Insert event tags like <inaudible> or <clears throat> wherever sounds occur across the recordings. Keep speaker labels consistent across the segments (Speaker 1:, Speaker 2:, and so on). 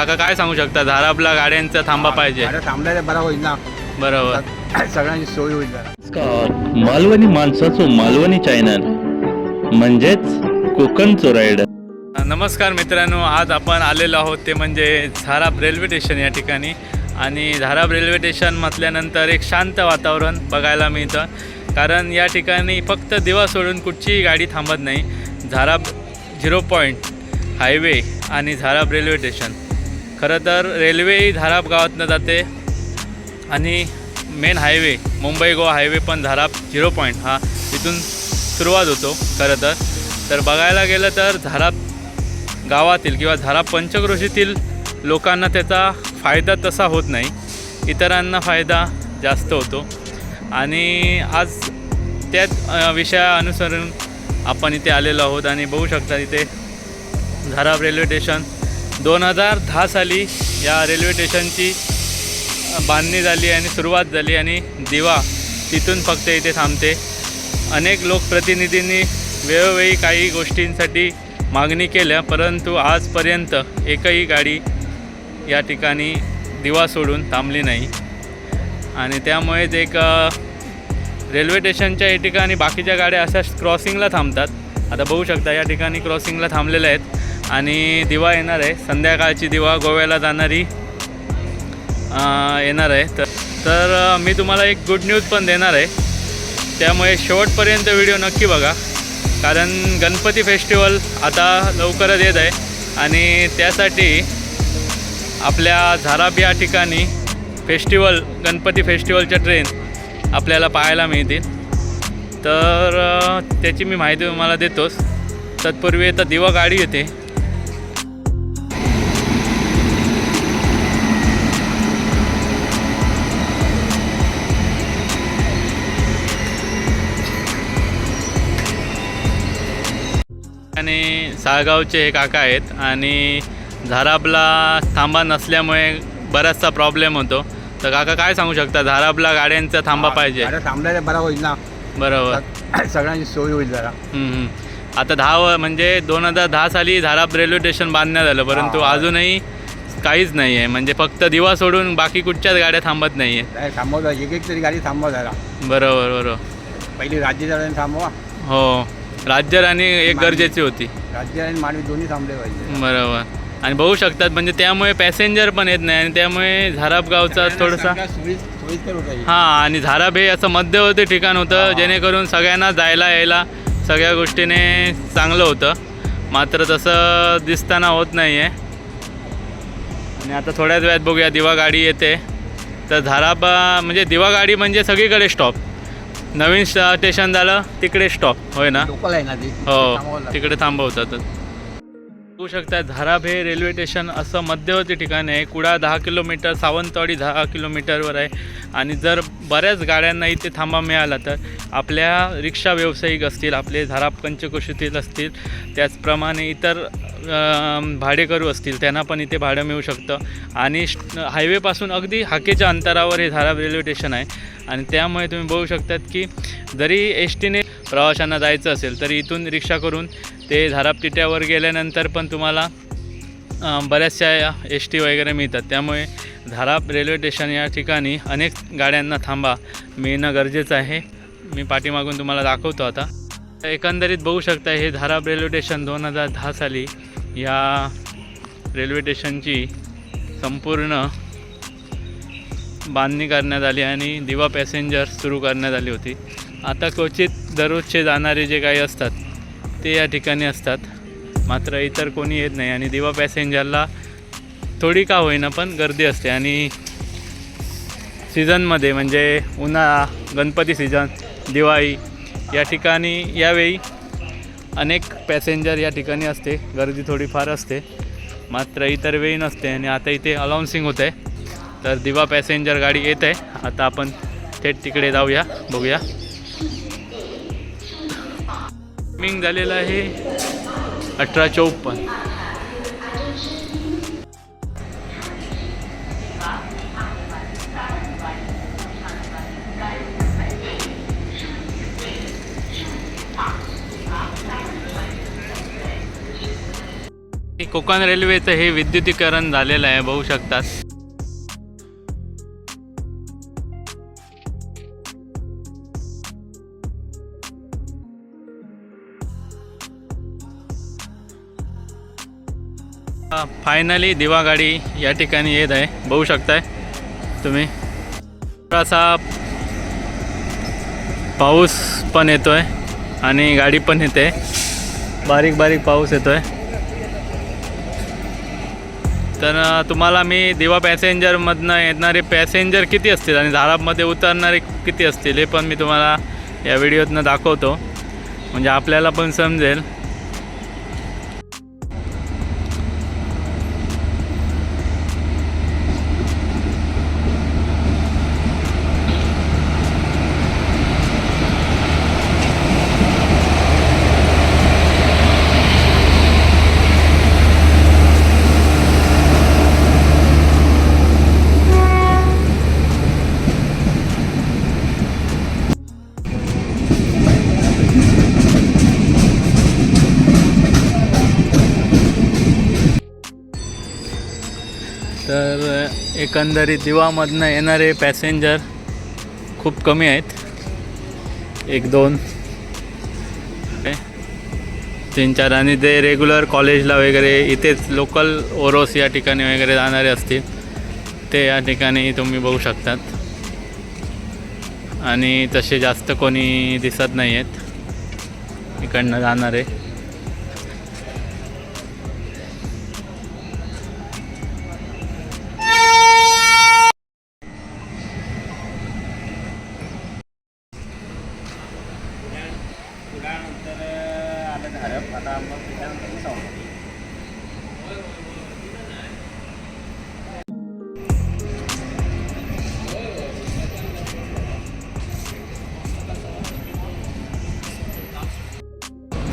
Speaker 1: काका काय सांगू शकता? धारापला गाड्यांचा थांबा पाहिजे.
Speaker 2: थांबल्या बरा होईल ना.
Speaker 1: बरोबर.
Speaker 2: सगळ्यांची सोय होईल
Speaker 3: मालवणी माणसाचो मालवणी चॅनल म्हणजेच कोकण चोरायड.
Speaker 1: नमस्कार मित्रांनो आज आपण आलेलो आहोत ते म्हणजे झाराप रेल्वे स्टेशन या ठिकाणी. आणि झाराप रेल्वे स्टेशन म्हटल्यानंतर एक शांत वातावरण बघायला मिळतं. कारण या ठिकाणी फक्त दिवा सोडून कुठचीही गाडी थांबत नाही. झाराप झिरो पॉईंट हायवे आणि झाराप रेल्वे स्टेशन खरं तर रेल्वेही धाराप गावातनं जाते आणि main highway Mumbai Goa highway पण धाराप झिरो पॉईंट हा तिथून सुरुवात होतो खरं तर. तर बघायला गेलं तर झाराप गावातील किंवा झाराप पंचक्रोशीतील लोकांना त्याचा फायदा तसा होत नाही इतरांना फायदा जास्त होतो. आणि आज त्याच विषया अनुसरून आपण इथे आलेलो आहोत आणि बघू शकता इथे झाराप रेल्वे स्टेशन दोन हजार दहा साली या रेल्वे स्टेशनची बांधणी झाली आणि सुरुवात झाली आणि दिवा तिथून फक्त इथे थांबते. अनेक लोकप्रतिनिधींनी वेळोवेळी काही गोष्टींसाठी मागणी केल्या परंतु आजपर्यंत एकही गाडी या ठिकाणी दिवा सोडून थांबली नाही. आणि त्यामुळेच एक रेल्वे स्टेशनच्या या ठिकाणी बाकीच्या गाड्या अशाच क्रॉसिंगला थांबतात. आता बघू शकता या ठिकाणी क्रॉसिंगला थांबलेल्या आहेत. आणि दिवा येणार आहे. संध्याकाळची दिवा गोव्याला जाणारी येणार आहे. तर तर मी तुम्हाला एक गुड न्यूज पण देणार आहे. त्यामुळे शेवटपर्यंत व्हिडिओ नक्की बघा. कारण गणपती फेस्टिवल आता लवकरच येत आहे. आणि त्यासाठी आपल्या झाराप या ठिकाणी फेस्टिवल गणपती फेस्टिवलच्या ट्रेन आपल्याला पाहायला मिळतील. तर त्याची मी माहिती तुम्हाला देतोच. तत्पूर्वी आता दिवा गाडी येते. आणि साळगावचे हे काका आहेत आणि झारापला थांबा नसल्यामुळे बराचसा प्रॉब्लेम होतो. तर काका काय सांगू शकता? झारापला गाड्यांचा थांबा पाहिजे.
Speaker 2: गाड्या थांबल्या बरा होईल ना.
Speaker 1: बरोबर. <clears throat>
Speaker 2: सगळ्यांची सोय होईल जरा.
Speaker 1: हम्म. आता दहा व म्हणजे दोन हजार दहा साली झाराप रेल्वे स्टेशन बांधण्यात आलं परंतु
Speaker 2: हा.
Speaker 1: अजूनही काहीच नाही आहे म्हणजे फक्त दिवा सोडून बाकी कुठच्याच गाड्या थांबत नाही आहे
Speaker 2: काय थांबवलं एक एक तरी गाडी थांबवा जरा.
Speaker 1: बरोबर बरोबर.
Speaker 2: पहिली राज्य जरा थांबवा.
Speaker 1: हो. राज्य राणी एक गरजेची होती.
Speaker 2: राज्य आणि मानवी दोन्ही थांबले पाहिजे.
Speaker 1: बरोबर. आणि बघू शकतात म्हणजे त्यामुळे पॅसेंजर पण येत नाही आणि त्यामुळे झाराप गावचा थोडासा
Speaker 2: सगळ्या
Speaker 1: हां आणि झाराप हे असं मध्यवर्ती ठिकाण होतं. जेणेकरून सगळ्यांना जायला यायला सगळ्या गोष्टीने चांगलं होतं. मात्र तसं दिसताना होत नाही आहे आणि आता थोड्याच वेळात बघूया दिवा गाडी येते. तर झाराप अं, म्हणजे दिवा गाडी म्हणजे सगळीकडे स्टॉप नवीन स्ट- स्टेशन झालं तिकडे स्टॉप होय ना? हो. तिकडे थांबवतात. बघू शकता धाराप हे रेल्वे स्टेशन असं मध्यवर्ती ठिकाण आहे. कुडा दहा किलोमीटर सावंतवाडी दहा किलोमीटरवर आहे. आणि जर बऱ्याच गाड्यांना इथे थांबा मिळाला तर आपल्या रिक्षा व्यावसायिक असतील आपले धाराप पंचकोशीतील असतील त्याचप्रमाणे इतर भाडेकरू असतील त्यांना पण इथे भाडं मिळू शकतं. आणि हायवेपासून अगदी हाकेच्या अंतरावर हे धाराप रेल्वे स्टेशन आहे. आणि त्यामुळे तुम्ही बघू शकतात की जरी एस टीने प्रवाशांना जायचं असेल तरी इथून रिक्षा करून ते धाराप तिट्यावर गेल्यानंतर पण तुम्हाला बऱ्याचशा एस टी वगैरे मिळतात. त्यामुळे धाराप रेल्वे स्टेशन या ठिकाणी अनेक गाड्यांना थांबा. मिळणं गरजेचं आहे. मी पाठीमागून तुम्हाला दाखवतो आता. एकंदरीत बघू शकता हे धाराप रेल्वे स्टेशन दोन हजार दहा साली या रेल्वे स्टेशनची संपूर्ण बांधणी करण्यात आली आणि दिवा पॅसेंजर सुरू करण्यात आली होती. आता क्वचित दररोजचे जाणारे जे काही असतात ते या ठिकाणी असतात. मात्र इतर कोणी येत नाही आणि दिवा पॅसेंजरला थोडी का होईना पण गर्दी असते. आणि सीझनमध्ये म्हणजे उन्हाळा गणपती सीझन दिवाळी या ठिकाणी यावेळी अनेक पॅसेंजर या ठिकाणी असते. गर्दी थोडीफार असते. मात्र इतर वेळी नसते. आणि आता इथे अलाउन्सिंग होतं आहे तर दिवा पॅसेंजर गाडी येत आहे. आता आपण थेट तिकडे जाऊया बघूया. टायमिंग झालेलं आहे अठरा चौपन्न. कोकण रेल्वेचं हे विद्युतीकरण झालेलं आहे बघू शकतात. फायनली दिवा गाडी या ठिकाणी येत आहे बघू शकताय तुम्ही. थोडासा पाऊस पण येतोय आणि गाडी पण येते. बारीक बारीक पाऊस येतोय. तर तुम्हाला मी दिवा पॅसेंजरमधनं येणारे पॅसेंजर किती असतील आणि झाडामध्ये उतरणारे किती असतील हे पण मी तुम्हाला या व्हिडिओतनं दाखवतो. म्हणजे आपल्याला पण समजेल. एकंदरीत दिवामधनं येणारे पॅसेंजर खूप कमी आहेत. एक दोन. तीन चार. आणि ते रेग्युलर कॉलेजला वगैरे इथेच लोकल ओरोस या ठिकाणी वगैरे जाणारे असतील. ते या ठिकाणी तुम्ही बघू शकतात. आणि तसे जास्त कोणी दिसत नाही आहेत इकडनं जाणारे.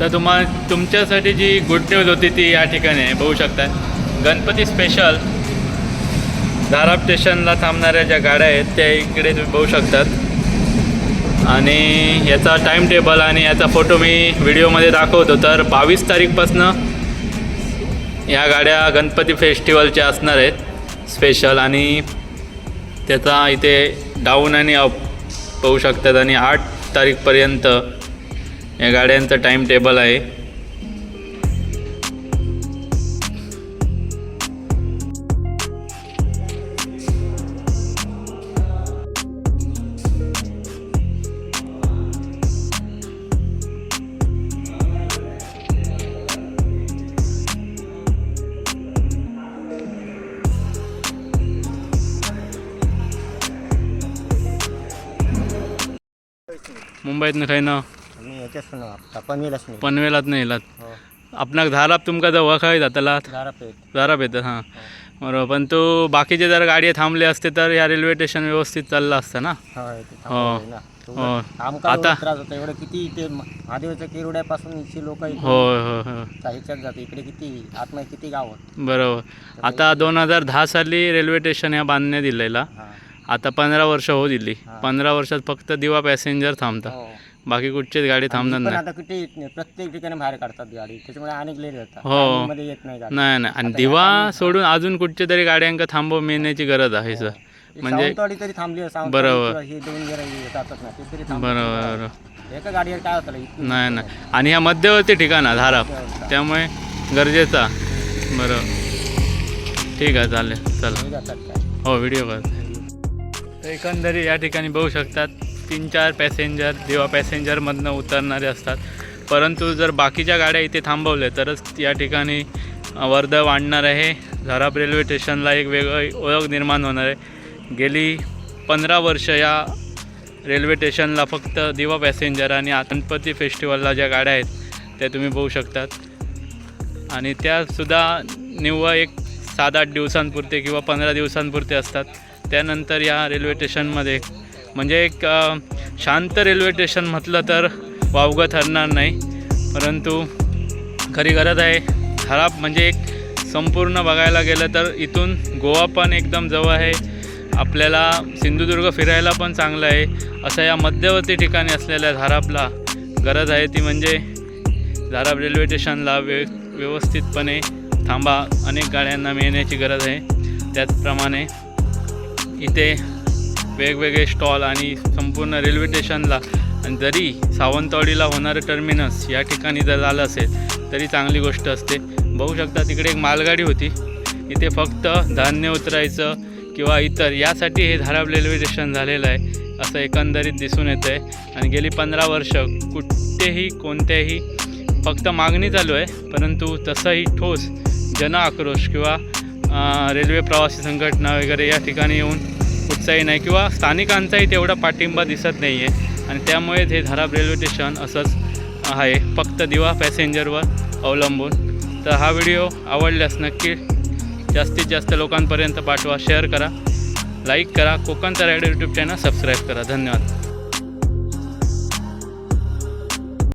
Speaker 1: तर तुम्हा तुमच्यासाठी जी गुड न्यूज होती ती या ठिकाणी आहे बघू शकता. गणपती स्पेशल धाराप स्टेशनला थांबणाऱ्या ज्या गाड्या आहेत त्या इकडे तुम्ही बघू शकतात. आणि याचा टाईम टेबल आणि याचा फोटो मी व्हिडिओमध्ये दाखवतो. तर बावीस तारीखपासनं या गाड्या गणपती फेस्टिवलच्या असणार आहेत स्पेशल आणि त्याचा इथे डाऊन आणि अप पाहू शकतात. आणि आठ तारीखपर्यंत या गाड्यांचं टाइम टेबल आहे. मुंबईतनं खंय ना
Speaker 2: याच्याच आता पनवेलच नाही.
Speaker 1: पनवेलात नाही येलात.
Speaker 2: हो.
Speaker 1: आपणाक धाराप तुमका जवळ खंय जातला
Speaker 2: दारा पेठ
Speaker 1: धाराप येतं हां. बरोबर पण तू बाकीचे जर गाडी थांबले असते तर या रेल्वे स्टेशन व्यवस्थित चाललं असतं ना?
Speaker 2: होय ते
Speaker 1: हो.
Speaker 2: थांबवलंय ना. तो
Speaker 1: हो.
Speaker 2: आमका
Speaker 1: आता-
Speaker 2: एवढा त्रास होता. एवढं किती इथे म- महादेवाच्या केरवड्यापासून इथे लोक
Speaker 1: होय होय होय
Speaker 2: ह्याच्यात जाते. इकडे किती आतमध्ये किती गाव आहेत?
Speaker 1: बरोबर. आता दोन हजार दहा साली रेल्वे स्टेशन ह्या बांधण्यात दिलेला.
Speaker 2: हा.
Speaker 1: आता पंधरा वर्ष हो दिली.
Speaker 2: हां.
Speaker 1: पंधरा वर्षात फक्त दिवा पॅसेंजर थांबतात
Speaker 2: हो.
Speaker 1: बाकी कुठचीच गाडी थांबणार
Speaker 2: पण
Speaker 1: नाही.
Speaker 2: आता किती प्रत्येक ठिकाणी बाहेर काढतात गाडी. त्याच्यामुळे अनेक लेट येतात.
Speaker 1: हो.
Speaker 2: मध्ये येत नाही गाडी.
Speaker 1: नाही नाही. आणि दिवा सोडून अजून कुठच्या तरी गाड्यांका थांबव मिळण्याची गरज आहे सर. म्हणजे
Speaker 2: सावंतवाडी तरी थांबली आहे, सावंतवाडी
Speaker 1: बरोबर.
Speaker 2: किंवा हे दोन जरा जातात ना ते तरी थांबतात.
Speaker 1: बरोबर
Speaker 2: एका गाडीवर काय होतं? इतकी
Speaker 1: नाही नाही. आणि ह्या मध्यवर्ती ठिकाण आहे. धाराप त्यामुळे गरजेचा. बरोबर. ठीक आहे चालेल. चला.
Speaker 2: हे जातात काय
Speaker 1: हो व्हिडिओ कर तर एकंदरीत या ठिकाणी बघू शकतात. तीन चार पॅसेंजर जेव्हा पॅसेंजरमधनं उतरणारे असतात. परंतु जर बाकीच्या गाड्या इथे थांबवल्या तरच या ठिकाणी वर्दळ वाढणार आहे. झराप रेल्वे स्टेशनला एक वेगळी ओळख निर्माण होणार आहे. गेली पंधरा वर्ष या रेल्वे स्टेशनला फक्त दिवा पॅसेंजर आणि गणपती फेस्टिवलला ज्या गाड्या आहेत त्या तुम्ही बघू शकतात. आणि त्यासुद्धा निव्वळ एक सात आठ दिवसांपुरते किंवा पंधरा दिवसांपुरते असतात. त्यानंतर या रेल्वे स्टेशनमध्ये म्हणजे एक शांत रेल्वे स्टेशन म्हटलं तर वावगं ठरणार नाही. परंतु खरी गरज आहे खराब म्हणजे एक संपूर्ण बघायला गेलं तर इथून गोवा पण एकदम जवळ आहे. आपल्याला सिंधुदुर्ग फिरायला पण चांगलं आहे. असं या मध्यवर्ती ठिकाणी असलेल्या धारापला गरज आहे ती म्हणजे धाराप रेल्वे स्टेशनला व्य व्यवस्थितपणे थांबा. अनेक गाड्यांना मिळण्याची गरज आहे. त्याचप्रमाणे इथे वेगवेगळे स्टॉल आणि संपूर्ण रेल्वे स्टेशनला. आणि जरी सावंतवाडीला होणारं टर्मिनस या ठिकाणी जर झालं असेल तरी चांगली गोष्ट असते. बघू शकता तिकडे एक मालगाडी होती. इथे फक्त धान्य उतरायचं किंवा इतर यासाठी हे धाराब रेल्वे स्टेशन झालेलं आहे असं एकंदरीत दिसून येतं आहे आणि गेली पंधरा वर्ष कुठेही कोणत्याही फक्त मागणी चालू आहे. परंतु तसंही ठोस जन आक्रोश किंवा रेल्वे प्रवासी संघटना वगैरे या ठिकाणी येऊन उत्साही नाही किंवा स्थानिकांचाही तेवढा पाठिंबा दिसत नाही आहे आणि त्यामुळेच हे धाराप रेल्वे स्टेशन असंच आहे. फक्त दिवा पॅसेंजरवर अवलंबून. तर हा व्हिडिओ आवडल्यास नक्की जास्तीत जास्त लोकांपर्यंत पाठवा शेअर करा लाईक करा कोकणचा रायडर यूट्यूब चॅनल सबस्क्राईब करा. धन्यवाद.